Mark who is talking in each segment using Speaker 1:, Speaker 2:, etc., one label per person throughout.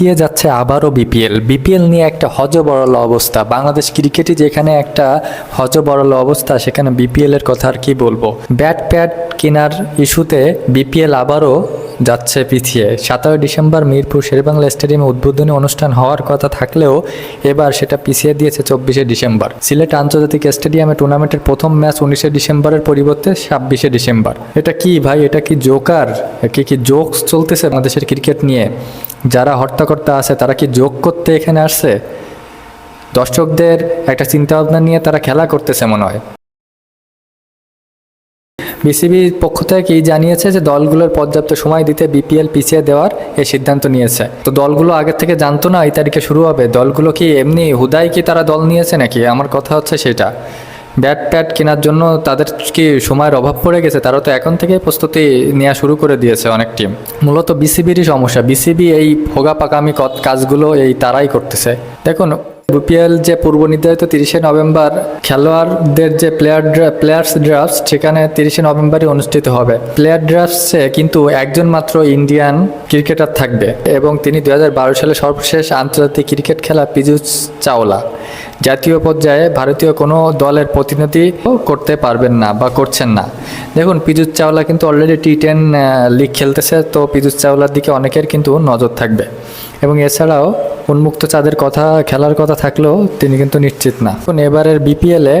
Speaker 1: পিছিয়ে যাচ্ছে আবারও বিপিএল। বিপিএল নিয়ে একটা হজবরল অবস্থা। বাংলাদেশ ক্রিকেটে যেখানে একটা হজবরল অবস্থা, সেখানে বিপিএল এর কথা আর কি বলব? ব্যাট প্যাড কেনার ইস্যুতে বিপিএল আবারও যাচ্ছে পিছিয়ে। সতেরোই ডিসেম্বর মিরপুর শেরবাংলা স্টেডিয়ামে উদ্বোধনী অনুষ্ঠান হওয়ার কথা থাকলেও এবার সেটা পিছিয়ে দিয়েছে চব্বিশে ডিসেম্বর। সিলেট আন্তর্জাতিক স্টেডিয়ামে টুর্নামেন্টের প্রথম ম্যাচ উনিশে ডিসেম্বরের পরিবর্তে ছাব্বিশে ডিসেম্বর। এটা কি ভাই? এটা কি জোকার? কি কি জোকস চলতেছে বাংলাদেশের ক্রিকেট নিয়ে? যারা হর্তাকর্তা আছে, তারা কি যোগ করতে এখানে আসছে? দর্শকদের একটা চিন্তাভাবনা নিয়ে তারা খেলা করতেছে মনে হয়। বিসিবির পক্ষ থেকে এই জানিয়েছে যে দলগুলোর পর্যাপ্ত সময় দিতে বিপিএল পিছিয়ে দেওয়ার এই সিদ্ধান্ত নিয়েছে? তো দলগুলো আগের থেকে জানতো না এই তারিখে শুরু হবে। দলগুলো কি এমনি হুদাই কি তারা দল নিয়েছে নাকি? আমার কথা হচ্ছে সেটা। ব্যাট প্যাট কেনার জন্য তাদের কি সময়ের অভাব পড়ে গেছে? তারা তো এখন থেকে প্রস্তুতি নেওয়া শুরু করে দিয়েছে অনেক টিম মূলত বিসিবিরই সমস্যা। বিসিবি এই ভোগা পাকামি কাজগুলো এই তারাই করতেছে। দেখুন বিপিএল যে পূর্ব নির্ধারিত তিরিশে নভেম্বর খেলোয়াড়দের যে প্লেয়ার প্লেয়ার্স ড্রাফট সেখানে তিরিশে নভেম্বরই অনুষ্ঠিত হবে। প্লেয়ার ড্রাফটসে কিন্তু একজন মাত্র ইন্ডিয়ান ক্রিকেটার থাকবে এবং তিনি দুহাজার বারো সালে সর্বশেষ আন্তর্জাতিক ক্রিকেট খেলা পীযুষ চাওলা জাতীয় পর্যায়ে ভারতীয় কোনো দলের প্রতিনিধি করতে পারবেন না বা করছেন না। দেখুন, পীযুষ চাওলা কিন্তু অলরেডি টি টেন লিগ খেলতেছে, তো পীযুষ চাওলার দিকে অনেকের কিন্তু নজর থাকবে। এবং এছাড়াও উন্মুক্ত চাঁদের কথা, খেলার কথা থাকলেও তিনি কিন্তু নিশ্চিত না। এবারের বিপিএলে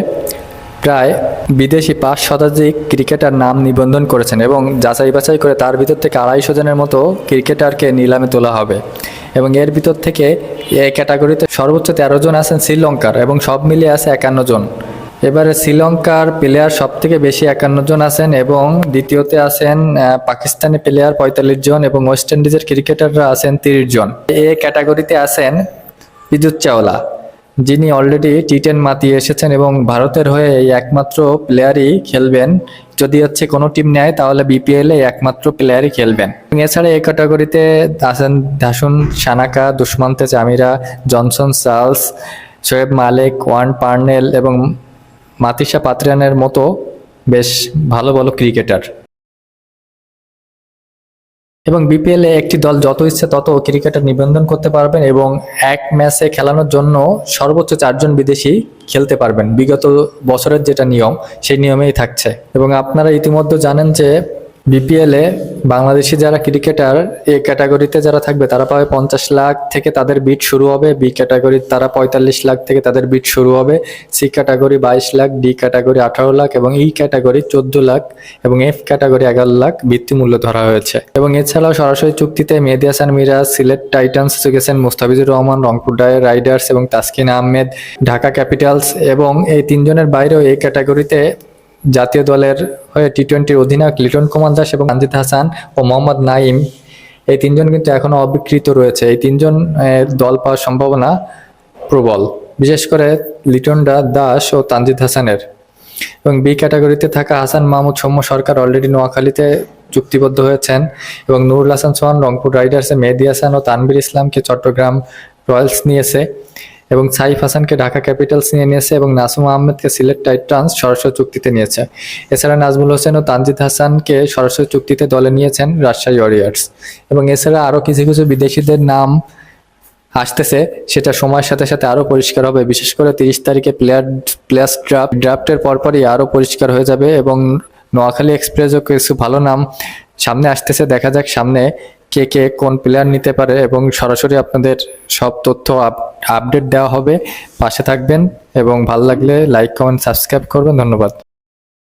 Speaker 1: প্রায় বিদেশি পাঁচ শতাধিক ক্রিকেটার নাম নিবন্ধন করেছেন এবং যাচাই বাছাই করে তার ভিতর থেকে আড়াইশো জনের মতো ক্রিকেটারকে নিলামে তোলা হবে। এবং এর ভিতর থেকে এই ক্যাটাগরিতে সর্বোচ্চ তেরো জন আছেন শ্রীলঙ্কার এবং সব মিলিয়ে আছে একান্ন জন। এবারে শ্রীলঙ্কার প্লেয়ার সব থেকে বেশি একান্ন জন আছেন এবং দ্বিতীয়তে আছেন পাকিস্তানি প্লেয়ার পঁয়তাল্লিশ জন এবং ওয়েস্ট ইন্ডিজের ক্রিকেটাররা আছেন তিরিশ জন। এ ক্যাটাগরিতে আছেন বিদ্যুৎ চাওলা। যিনি অলরেডি টি টেন মাতিয়ে এসেছেন এবং ভারতের হয়ে এই একমাত্র প্লেয়ারই খেলবেন, যদি হচ্ছে কোনো টিম নেয়, তাহলে বিপিএল একমাত্র প্লেয়ারই খেলবেন। এছাড়া এই ক্যাটাগরিতে আছেন Dasun, Shanaka Dushmantha Chameera Johnson Charles Shoaib Malik, Wayne Parnell এবং মাতিসা পাত্রিয়ানের মতো বেশ ভালো ভালো ক্রিকেটার এবং বিপিএল এ একটি দল যত ইচ্ছে তত ক্রিকেটার নিবন্ধন করতে পারবেন এবং এক ম্যাচে খেলানোর জন্য সর্বোচ্চ চারজন বিদেশি খেলতে পারবেন। বিগত বছরের যেটা নিয়ম, সেই নিয়মেই থাকছে। এবং আপনারা ইতিমধ্যে জানেন যে বিপিএল বাংলাদেশি যারা ক্রিকেটার, এ ক্যাটাগরিতে যারা থাকবে, তারা পাবে পঞ্চাশ লাখ থেকে তাদের বিট শুরু হবে। বি ক্যাটাগরি, তারা পঁয়তাল্লিশ লাখ থেকে তাদের বিট শুরু হবে। সি ক্যাটাগরি, বাইশ লাখ। ডি ক্যাটাগরি, আঠারো লাখ এবং ই ক্যাটাগরি, চোদ্দ লাখ এবং এফ ক্যাটাগরি, এগারো লাখ ভিত্তিমূল্য ধরা হয়েছে। এবং এছাড়াও সরাসরি চুক্তিতে মেহেদি হাসান মিরাজ, সিলেট টাইটান্স গেছেন মুস্তাফিজুর রহমান, রংপুর রাইডার্স এবং তাসকিন আহমেদ, ঢাকা ক্যাপিটালস এবং এই তিনজনের বাইরেও এই ক্যাটাগরিতে জাতীয় দলের হয়ে টি টোয়েন্টির অধিনায়ক লিটন কুমার দাস এবং রঞ্জিত হাসান ও মোহাম্মদ নাইম এই তিনজন কিন্তু এখনও অবিকৃত রয়েছে। এই তিনজন দল পাওয়ার সম্ভাবনা প্রবল, বিশেষ করে লিটন দা- দাস ও তানজিদ হাসানের। এবং বি ক্যাটাগরিতে থাকা হাসান মাহমুদ সৌম্য সরকার অলরেডি নোয়াখালীতে চুক্তিবদ্ধ হয়েছেন এবং নুরুল হাসান সোহান, রংপুর রাইডার্সে মেহেদি হাসান ও তানবির ইসলামকে চট্টগ্রাম রয়্যালস নিয়েছে। এবং সাইফ হাসানকে ঢাকা ক্যাপিটালস নিয়ে নিয়েছে এবং নাসুম আহমেদকে সিলেট টাইটান্স সরাসরি চুক্তিতে নিয়েছে। এছাড়া নাজমুল হোসেন ও তানজিদ হাসানকে সরাসরি চুক্তিতে দলে নিয়েছেন রাজশাহী ওয়ারিয়ার্স। এবং এছাড়া আরও কিছু কিছু বিদেশিদের নাম আসতেছে, সেটা সময়ের সাথে সাথে আরও পরিষ্কার হবে। বিশেষ করে তিরিশ তারিখে প্লেয়ার, প্লেয়ার্স ড্রাফট ড্রাফটের পরপরই আরও পরিষ্কার হয়ে যাবে এবং নোয়াখালী এক্সপ্রেসও কিছু ভালো নাম সামনে আসতেছে। দেখা যাক সামনে কে কে কোন প্লেয়ার নিতে পারে এবং সরাসরি আপনাদের সব তথ্য আপডেট দেওয়া হবে। পাশে থাকবেন এবং ভালো লাগলে লাইক কমেন্ট সাবস্ক্রাইব করবেন। ধন্যবাদ।